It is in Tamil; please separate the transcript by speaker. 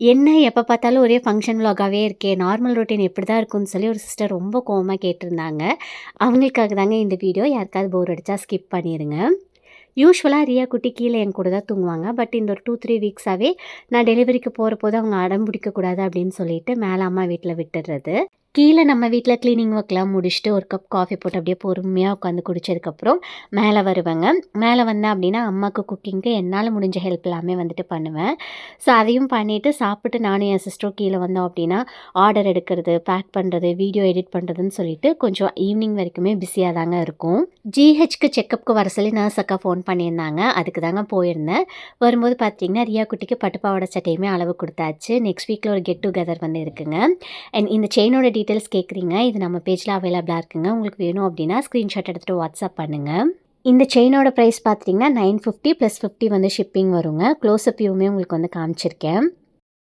Speaker 1: என்ன எப்போ பார்த்தாலும் ஒரே ஃபங்க்ஷன் vlog-ஆவே இருக்கே! நார்மல் ரொட்டீன் எப்படி தான் இருக்கும்னு சொல்லி ஒரு சிஸ்டர் ரொம்ப கோவமா கேட்டிருந்தாங்க. அவங்களுக்காக தாங்க இந்த வீடியோ. யாருக்காவது போர் அடித்தா ஸ்கிப் பண்ணிடுங்க யூஸ்வலாக ரியா குட்டி கீழே என் கூட தான் தூங்குவாங்க. பட் இந்த ஒரு 2, 3 வீக்ஸாவே நான் டெலிவரிக்கு போறபோது அவங்க அடம் பிடிக்கக்கூடாது அப்படின்னு சொல்லிட்டு மேலே அம்மா வீட்டில் விட்டுடுறது. கீழே நம்ம வீட்டில் க்ளீனிங் ஒர்க்லாம் முடிச்சுட்டு ஒரு கப் காஃபி போட்டு அப்படியே பொறுமையாக உட்காந்து குடிச்சதுக்கப்புறம் மேலே வருவேங்க. மேலே வந்தேன் அப்படின்னா அம்மாவுக்கு குக்கிங்க்கு என்னால் முடிஞ்ச ஹெல்ப் எல்லாமே வந்துட்டு பண்ணுவேன். ஸோ அதையும் பண்ணிவிட்டு சாப்பிட்டு நானும் என் சிஸ்டரும் கீழே வந்தோம் அப்படின்னா ஆர்டர் எடுக்கிறது, பேக் பண்ணுறது, வீடியோ எடிட் பண்ணுறதுன்னு சொல்லிட்டு கொஞ்சம் ஈவினிங் வரைக்குமே பிஸியாக தாங்க இருக்கும். ஜிஹெச்க்கு செக்கப்க்கு வர சொல்லி நர்ஸ் அக்கா ஃபோன் பண்ணியிருந்தாங்க. அதுக்கு தாங்க போயிருந்தேன். வரும்போது பார்த்தீங்கன்னா ரியா குட்டிக்கு பட்டு பாவாடை சட்டையுமே அளவு கொடுத்தாச்சு நெக்ஸ்ட் வீக்கில் ஒரு கெட் டுகெதர் வந்து இருக்குங்க. அண்ட் இந்த செயினோட டீட்டெயில்ஸ் கேட்குறீங்க. இது நம்ம பேஜில் அவைலபிளாக இருக்குங்க. உங்களுக்கு வேணும் அப்படின்னா ஸ்க்ரீன்ஷாட் எடுத்துகிட்டு வாட்ஸ்அப் பண்ணுங்க. இந்த செயினோட ப்ரைஸ் பார்த்தீங்கன்னா 950 ப்ளஸ் 50 வந்து ஷிப்பிங் வருங்க. க்ளோஸ் அப் உங்களுக்கு வந்து காமிச்சிருக்கேன்.